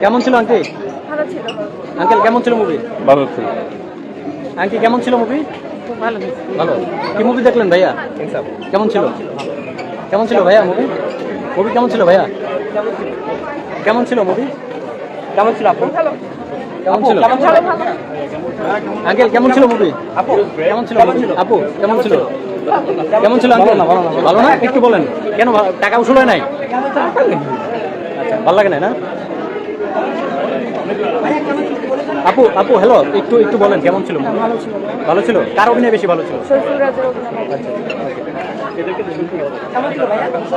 কেমন ছিল আঙ্কি ভালো ছিল আঙ্কেল কেমন ছিল মুভি ভালো ছিল আঙ্কি কেমন ছিল মুভি ভালো ভালো কি মুভি দেখলেন ভাইয়া কেমন ছিল কেমন ছিল ভাইয়া মুভি মুভি কেমন ছিল ভাইয়া কেমন ছিল মুভি কেমন ছিল আপু কেমন ছিল আঙ্কেল কেমন ছিল মুভি আপু কেমন ছিল আপু কেমন ছিল কেমন ছিল আঙ্কেল না ভালো না একটু বলেন কেন টাকা উসুল হয় নাই আচ্ছা ভালো লাগে না না আপু আপু হ্যালো একটু একটু বলেন কেমন ছিল? ভালো ছিল। ভালো ছিল? কার অভিনয় বেশি ভালো ছিল?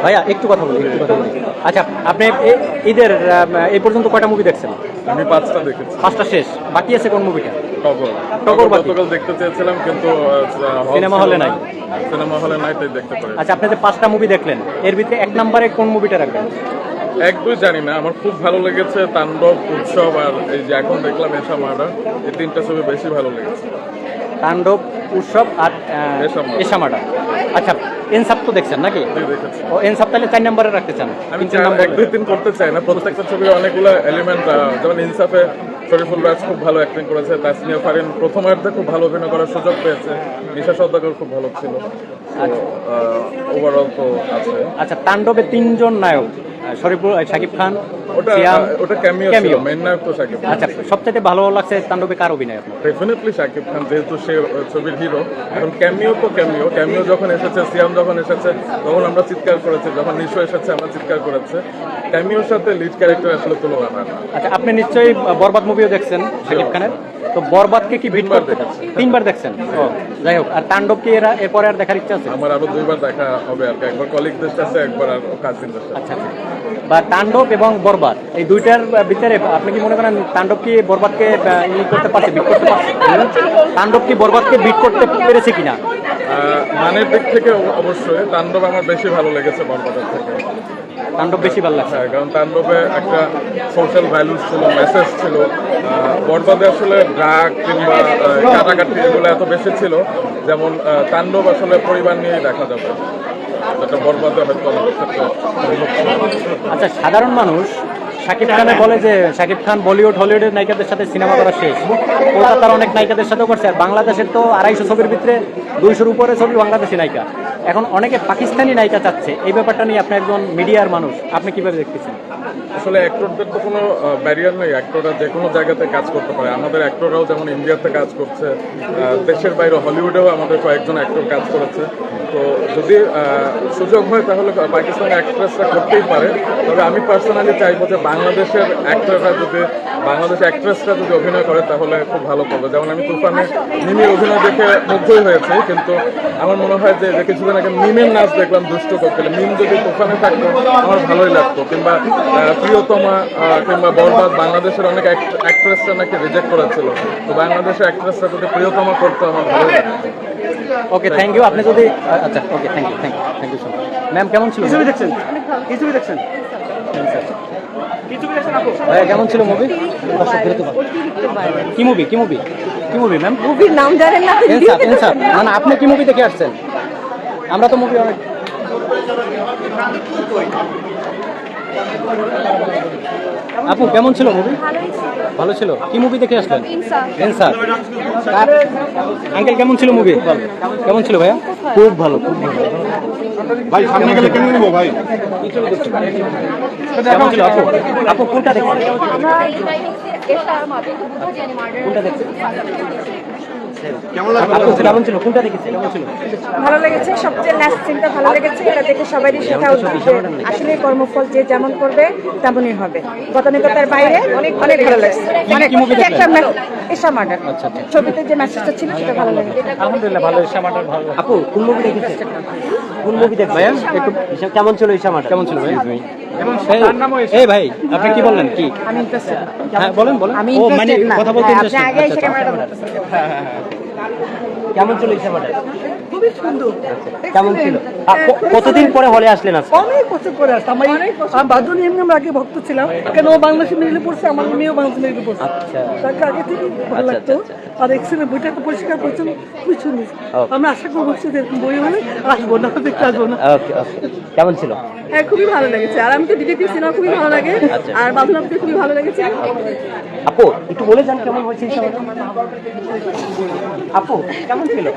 ভাইয়া? একটু কথা বলি একটু কথা বলি। আচ্ছা আপনি ঈদের এই পর্যন্ত কয়টা মুভি দেখছেন? আমি পাঁচটা দেখেছি। পাঁচটা শেষ। বাকি আছে কোন মুভিটা টগর। টগর টগর গতকাল দেখতে চেয়েছিলাম কিন্তু সিনেমা হলে নাই। সিনেমা হলে নাই তাই দেখতে পারি আচ্ছা আপনি যে পাঁচটা মুভি দেখলেন এর ভিতরে এক নম্বরে কোন মুভিটা রাখবেন? এক দুই জানি না আমার খুব ভালো লেগেছে তাণ্ডব উৎসব আর এই যে এখন দেখলাম এসা মার্ডার এই তিনটা ছবি বেশি ভালো লেগেছে। তাণ্ডব উৎসব আর এসামাটা। এসামাটা আচ্ছা এনসাপ তো দেখছেন নাকি? ও এনসাপ তাহলে চার নম্বরে রাখতে চান আমি এক দুই তিন করতে চাই না প্রত্যেকটা ছবির অনেকগুলো এলিমেন্ট যেমন ইনসাফে শরীফুল রাজ খুব ভালো অ্যাক্টিং করেছে তাসমিয়া ফারিন প্রথমার্ধে খুব ভালো অভিনয় করার সুযোগ পেয়েছে নিশা সদ্দাগর খুব ভালো ছিল। ওভারঅল তো আছে। আচ্ছা তাণ্ডবে তিনজন নায়ক শরীফুল শাকিব খান ওটা ওটা ক্যামিও মেন নায়ক তো শাকিব আচ্ছা সবচেয়ে ভালো লাগছে তাণ্ডবে কার অভিনয় আপনার? ডেফিনেটলি শাকিব খান যেহেতু সে ছবির হিরো এখন ক্যামিও তো ক্যামিও ক্যামিও যখন এসেছে সিয়াম যখন এসেছে তখন আমরা চিৎকার করেছি যখন নিশো এসেছে আমরা চিৎকার করেছে। ক্যামিওর সাথে লিড ক্যারেক্টার আসলে তুলনা হয় আচ্ছা আপনি নিশ্চয়ই বরবাদ মুভিও দেখছেন শাকিব খানের। তো বরবাদকে কি তিনবার করতে তিনবার দেখছেন? যাই হোক আর তাণ্ডব কি এরা এরপরে আর দেখার ইচ্ছা আছে? আমার আরও দুইবার দেখা হবে আর একবার কলিগদের সাথে একবার আর কাজিনদের সাথে আচ্ছা আচ্ছা। বা তাণ্ডব এবং বরবাদ এই দুইটার ভিতরে আপনি কি মনে করেন তাণ্ডব কি বরবাদকে ই করতে পারছে বিট করতে পারছে? তাণ্ডব কি বরবাদকে বিট করতে পেরেছে কিনা? মানের দিক থেকে অবশ্যই তাণ্ডব আমার বেশি ভালো লেগেছে বরবাদের থেকে। তাণ্ডব বেশি ভালো লাগছে। হ্যাঁ কারণ তাণ্ডবে একটা সোশ্যাল ভ্যালু ছিল মেসেজ ছিল। বর্তমানে বরবাদে আসলে ড্রাগ কিংবা কাটাকাটি এগুলো এত বেশি ছিল যেমন তাণ্ডব আসলে পরিবার নিয়েই দেখা যাবে। আচ্ছা সাধারণ মানুষ শাকিব খানে বলে যে, শাকিব খান বলিউড, হলিউডের নায়িকাদের সাথে সিনেমা করা শেষ। কলকাতার অনেক নায়িকাদের সাথেও করছে, আর বাংলাদেশের তো আড়াইশো ছবির ভিতরে দুইশোর উপরে ছবি বাংলাদেশি নায়িকা। এখন অনেকে পাকিস্তানি নায়িকা চাচ্ছে, এই ব্যাপারটা নিয়ে আপনি একজন মিডিয়ার মানুষ, আপনি কীভাবে দেখতেছেন? আসলে অ্যাক্টরদের তো কোনো ব্যারিয়ার নেই। অ্যাক্টররা যে কোনো জায়গাতে কাজ করতে পারে। আমাদের অ্যাক্টররাও যেমন ইন্ডিয়াতে কাজ করছে দেশের বাইরে হলিউডেও আমাদের কয়েকজন অ্যাক্টর কাজ করেছে। তো যদি সুযোগ হয় তাহলে পাকিস্তানের অ্যাক্ট্রেসরা করতেই পারে। তবে আমি পার্সোনালি চাইব যে বাংলাদেশের অ্যাক্টররা যদি বাংলাদেশের অ্যাক্ট্রেসরা যদি অভিনয় করে তাহলে খুব ভালো করবে। যেমন আমি তুফানে মিমির অভিনয় দেখে মুগ্ধই হয়েছে কিন্তু আমার মনে হয় যে কিছুদিন আগে মিমের নাচ দেখলাম দুষ্ট কোকিলে মিম যদি তুফানে থাকতো আমার ভালোই লাগতো। কিংবা প্রিয়তমা আহ, কিংবা বরবাদ বাংলাদেশের অনেক অ্যাক্ট্রেসরা নাকি রিজেক্ট করেছিল। তো বাংলাদেশের অ্যাক্ট্রেসরা যদি প্রিয়তমা করতো আমার ভালোই লাগতো। ওকে থ্যাংক ইউ আপনি যদি আচ্ছা okay thank you thank you thank you so much ma'am কেমন ছিল? দেখছেন? দেখছেন? ভাইয়া কেমন ছিল মুভি কি মুভি কি মুভি কি মুভি ম্যাম মুভির নাম জানেন না ইনসাফ ইনসাফ মানে আপনি কি মুভি দেখে আসছেন? আমরা তো মুভি অনেক আপু কেমন ছিল মুভি ভালো ছিল? কি মুভি দেখে আসলেন? ইনসাফ আঙ্কেল কেমন ছিল মুভি কেমন ছিল ভাইয়া? খুব ভালো খুব ভালো। ভাই সামনে গেলে কেন নিবো ভাই? কেমন ছিল আপু? আপু কোনটা দেখছেন? মার্ডার কোনটা দেখছেন? কেমন ছিল কোনটা কেমন ছিল? ভালো লেগেছে সবচেয়ে লাস্ট সিনটা ভালো লেগেছে এটা দেখে সবারই শেখা উচিত আসলে কর্মফল যে যেমন করবে তেমনই হবে। গতানুগতার বাইরে অনেক অনেক ভালো লাগছে। অনেক কি movie দেখলেন? একটা এসা মার্ডার। আচ্ছা, আচ্ছা। ছবিতে যে মেসেজটা ছিল সেটা ভালো লেগেছে। আলহামদুলিল্লাহ ভালো ইসামাটার ভালো। আপু কোন মুভি দেখেছেন? কোন মুভি দেখছেন? একটু কেমন ছিল কেমন ছিল ভাই এই- ভাই আপনি কি বললেন? কি? আমি হ্যাঁ বলেন বলেন। আমি মানে। কথা বলতে হ্যাঁ, আচ্ছা, আচ্ছা। কেমন ছিল সিনেমাটা? খুবই সুন্দর। কেমন ছিল? কতদিন পরে হলে আসলেন আজকে? অনেক বছর পরে আসছে আমার আমার এমনি আমরা আগে ভক্ত ছিলাম। কেন ও বাংলাদেশে পড়ছে? আমার মেয়েও বাংলাদেশে মিডিলে পড়ছে। আচ্ছা। তাকে আগে থেকে ভালো আচ্ছা, লাগতো। আচ্ছা, আর এক্সেলেন্ট বইটা তো পরিষ্কার পরিচ্ছন্ন খুবই সুন্দর. আমরা আশা করব যে এরকম বই হলে আসব না দেখতে আসব না। ওকে ওকে কেমন ছিল? হ্যাঁ খুবই ভালো লেগেছে। আর আমি তো ডিটেকটিভ সিনেমা খুবই ভালো লাগে। আচ্ছা। আর বাদল আপকে খুবই ভালো লেগেছে। আপু একটু বলে যান কেমন হয়েছে আপু কেমন ছিল?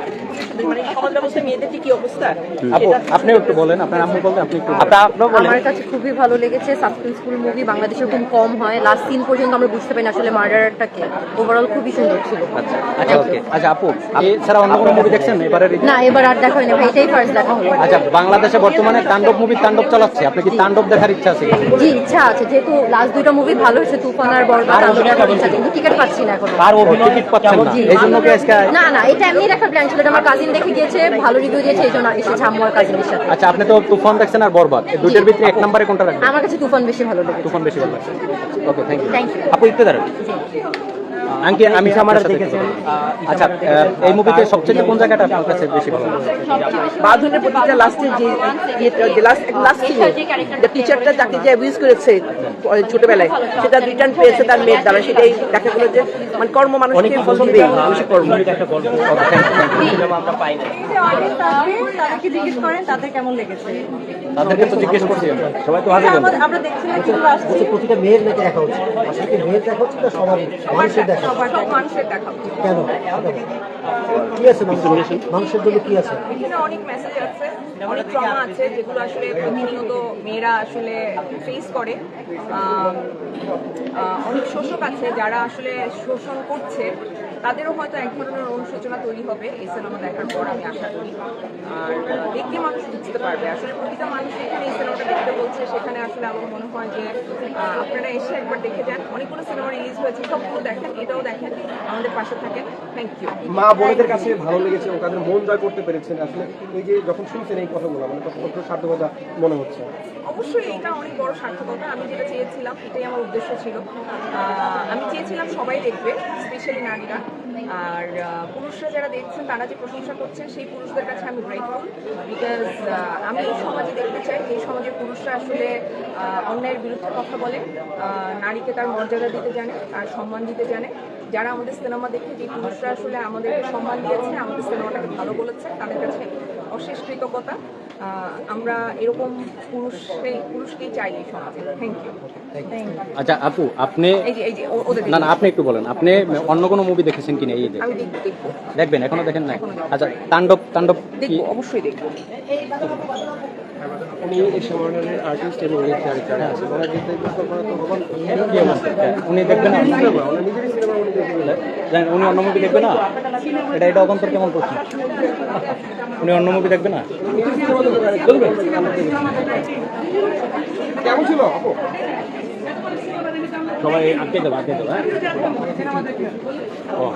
মানে সমাজ ব্যবস্থা মেয়েদের কি অবস্থা? আপু আপনি একটু বলেন আপনার আম্মু বলবেন আপনি একটু আপনি বলেন। আমার কাছে খুবই ভালো লেগেছে সাসপেন্সফুল মুভি বাংলাদেশে খুব কম হয়। লাস্ট সিন পর্যন্ত আমরা বুঝতে পারি না আসলে মার্ডারটাকে ওভারঅল খুবই সুন্দর ছিল। আচ্ছা আচ্ছা ওকে। আচ্ছা আপু আপনি ছাড়া অন্য কোনো মুভি দেখছেন? এবারে না এবার আর দেখা হয়নি। এটাই ফার্স্ট দেখা হলো। আচ্ছা বাংলাদেশে বর্তমানে তাণ্ডব মুভি তাণ্ডব চালাচ্ছে। আপনি কি তাণ্ডব দেখার ইচ্ছা আছে জি ইচ্ছা আছে। যেহেতু লাস্ট দুইটা মুভি ভালো হয়েছে তুফান আর বরবাদ আমি ইচ্ছা আছে, কিন্তু টিকিট পাচ্ছি না এখন। আর অভিনয় টিকিট পাচ্ছেন না। এই জন্য কি আজকে না না এটা এমনি একটা প্ল্যান ছিল আমার কাজিন দেখে গিয়েছে ভালো রিভিউ দিয়েছে এই জন্য এসেছে আমার কাজিনের সাথে। আচ্ছা আপনি তো তুফান দেখছেন আর বরবাদ। এই দুইটার ভিতরে এক নম্বরে কোনটা রাখবেন আমার কাছে তুফান বেশি ভালো লাগে তুফান বেশি ভালো লাগে okay thank you thank you আপু একটু দাঁড়ান আঙ্কি আমি আমার দেখেছেন আচ্ছা এই মুভিতে সবচেয়ে কোন জায়গাটা আপনার কাছে বেশি ভালো লাগছে বাঁধনের প্রতিটা লাস্টের যে যে লাস্ট লাস্ট যে টিচারটা তাকে যে অ্যাবিউজ করেছে ছোটবেলায় সেটা রিটার্ন পেয়েছে তার মেয়ের দ্বারা। সেটাই দেখা গেলো যে মানে কর্ম মানুষকে ফল দিবে মানুষের কর্ম তাদেরকে জিজ্ঞেস করেন তাদের কেমন লেগেছে? তাদেরকে তো জিজ্ঞেস করছি সবাই তো হাজির আমরা- কিন্তু প্রতিটা মেয়ের মেয়ে দেখা হচ্ছে। আসলে মেয়ের দেখা হচ্ছে না সবারই মানুষের দেখা সবার মানুষের দেখা কেন? কি আছে মাংসের মানুষের জন্য? কি আছে? এখানে অনেক মেসেজ আছে। অনেক ট্রমা আছে যেগুলো আসলে প্রতিনিয়ত মেয়েরা আসলে ফেস করে। অনেক শোষক আছে যারা আসলে শোষণ করছে, তাদেরও হয়তো এক ধরনের অনুশোচনা তৈরি হবে, এই সিনেমা দেখার পর আমি আশা করি। আর মানুষ বুঝতে পারবে। আসলে প্রতিটা মানুষ এখানে এই সিনেমাটা দেখতে বলছে, সেখানে আসলে আমার মনে হয় যে আপনারা এসে একবার দেখে যান। অনেকগুলো সিনেমা রিলিজ হয়েছে, সবগুলো দেখেন, এটাও দেখেন, আমাদের পাশে থাকেন। থ্যাংক ইউ মা বোনেদের কাছে ভালো লেগেছে ও তাদের মন জয় করতে পেরেছেন। আসলে এই যে যখন শুনছেন এই কথাগুলো মানে তখন কত সার্থকতা মনে হচ্ছে? অবশ্যই এটা অনেক বড় সার্থকতা। আমি যেটা চেয়েছিলাম, এটাই আমার উদ্দেশ্য ছিল। আমি চেয়েছিলাম সবাই দেখবে স্পেশালি নারীরা। আর পুরুষরা যারা দেখছেন তারা যে প্রশংসা করছেন, সেই পুরুষদের কাছে আমি গ্রেটফুল বিকজ আমি এই সমাজে দেখতে চাই, যে সমাজে পুরুষরা আসলে অন্যায়ের বিরুদ্ধে কথা বলে নারীকে তার মর্যাদা দিতে জানে, তার সম্মান দিতে জানে। যারা আমাদের সিনেমা দেখে যে পুরুষরা আসলে আমাদেরকে সম্মান দিয়েছে আমাদের সিনেমাটাকে ভালো বলেছে তাদের কাছে অশেষ কৃতজ্ঞতা। আমরা এরকম পুরুষকে পুরুষকেই চাই এই সমাজে। থ্যাংক ইউ আচ্ছা আপু আপনি না না আপনি একটু বলেন। আপনি অন্য কোনো মুভি দেখেছেন কিনা এই যে? দেখবেন এখনও দেখেন নাই? আচ্ছা তাণ্ডব তাণ্ডব দেখব অবশ্যই দেখব। উনি এই আর্টিস্ট এবং এই আছে ওনার যে কল্পনা তো ভগবান কি অবস্থা? হ্যাঁ, উনি দেখবেন নিজেরই সিনেমা উনি অন্য মুভি দেখবে না? এটা এটা অগন্তর কেমন প্রশ্ন? উনি অন্য মুভি দেখবে না? কেমন ছিল সবাই আটকে দেবো আটকে দেবো হ্যাঁ? ও।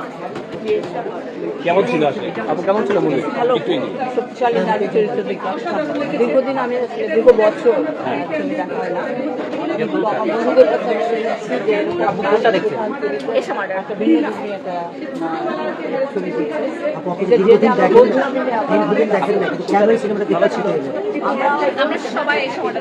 কেমন ছিল আসলে? আপু কেমন ছিল মুভি একটু শক্তিশালী নারী চরিত্র দেখলাম। দীর্ঘদিন আমি আসলে দীর্ঘ বছর দেখা হয় না। বন্ধুদের কাছে আমি শুনেছি যে আপু কোনটা দেখছে এসে মার্ডার একটা ভিন্ন ধর্মী একটা আহ, ছবি দেখছে আপু আপনি দীর্ঘদিন দেখেন দীর্ঘদিন দেখেন না কিন্তু কেন এই সিনেমাটা দেখতে ছিল আমরা সবাই এই সময়টা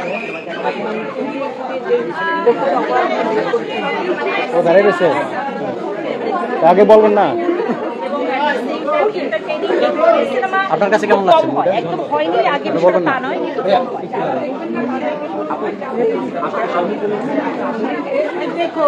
ও দাঁড়িয়ে গেছে আগে বলবেন না আপনার কাছে কেমন লাগছে বলবেন না। দেখো